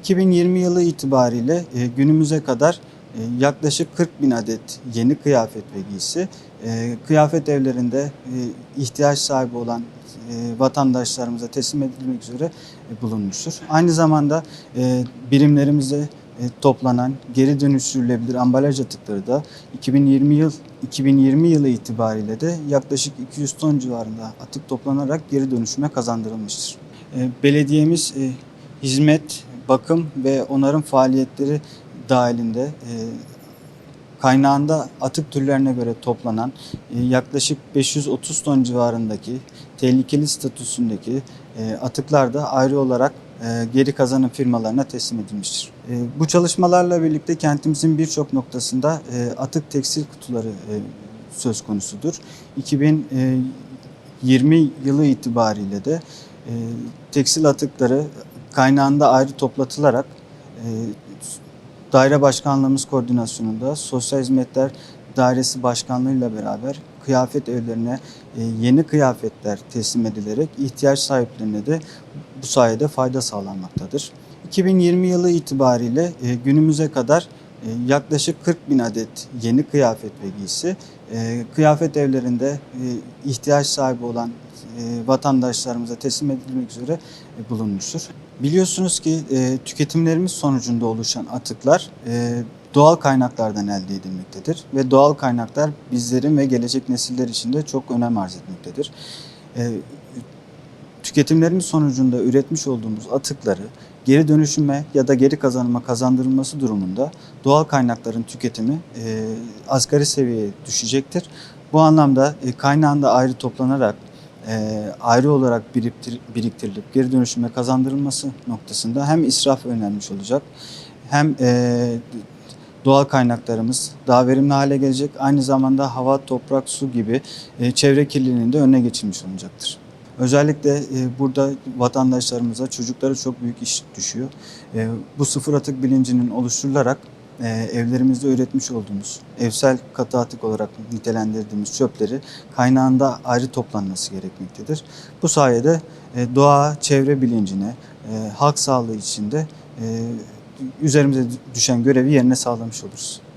2020 yılı itibariyle e, günümüze kadar e, yaklaşık 40 bin adet yeni kıyafet ve giysi e, kıyafet evlerinde ihtiyaç sahibi olan vatandaşlarımıza teslim edilmek üzere bulunmuştur. Aynı zamanda e, birimlerimize e, toplanan geri dönüştürülebilir ambalaj atıkları da 2020 yıl 2020 yılı itibariyle de yaklaşık 200 ton civarında atık toplanarak geri dönüşüme kazandırılmıştır. Belediyemiz hizmet, bakım ve onarım faaliyetleri dahilinde e, kaynağında atık türlerine göre toplanan e, yaklaşık 530 ton civarındaki tehlikeli statüsündeki e, atıklar da ayrı olarak e, geri kazanım firmalarına teslim edilmiştir. E, Bu çalışmalarla birlikte kentimizin birçok noktasında e, atık tekstil kutuları söz konusudur. 2020 yılı itibariyle de tekstil atıkları kaynağında ayrı toplatılarak e, Daire Başkanlığımız koordinasyonunda Sosyal Hizmetler Dairesi Başkanlığı'yla beraber kıyafet evlerine e, yeni kıyafetler teslim edilerek ihtiyaç sahiplerine de bu sayede fayda sağlanmaktadır. 2020 yılı itibariyle e, günümüze kadar e, yaklaşık 40 bin adet yeni kıyafet ve giysi kıyafet evlerinde ihtiyaç sahibi olan vatandaşlarımıza teslim edilmek üzere bulunmuştur. Biliyorsunuz ki e, tüketimlerimiz sonucunda oluşan atıklar e, doğal kaynaklardan elde edilmektedir ve doğal kaynaklar bizlerin ve gelecek nesiller için de çok önem arz etmektedir. E, tüketimlerimiz sonucunda üretmiş olduğumuz atıkları geri dönüşüme ya da geri kazanıma kazandırılması durumunda doğal kaynakların tüketimi e, asgari seviyeye düşecektir. Bu anlamda e, kaynağında ayrı toplanarak e, ayrı olarak biriktir, biriktirilip geri dönüşüme kazandırılması noktasında hem israf önlenmiş olacak hem e, doğal kaynaklarımız daha verimli hale gelecek aynı zamanda hava, toprak, su gibi e, çevre kirliliğinin de önüne geçilmiş olacaktır. Özellikle e, burada vatandaşlarımıza, çocuklara çok büyük iş düşüyor. E, bu sıfır atık bilincinin oluşturularak evlerimizde üretmiş olduğumuz evsel katı atık olarak nitelendirdiğimiz çöpleri kaynağında ayrı toplanması gerekmektedir. Bu sayede e, doğa, çevre bilincine, e, halk sağlığı içinde e, üzerimize düşen görevi yerine sağlamış oluruz.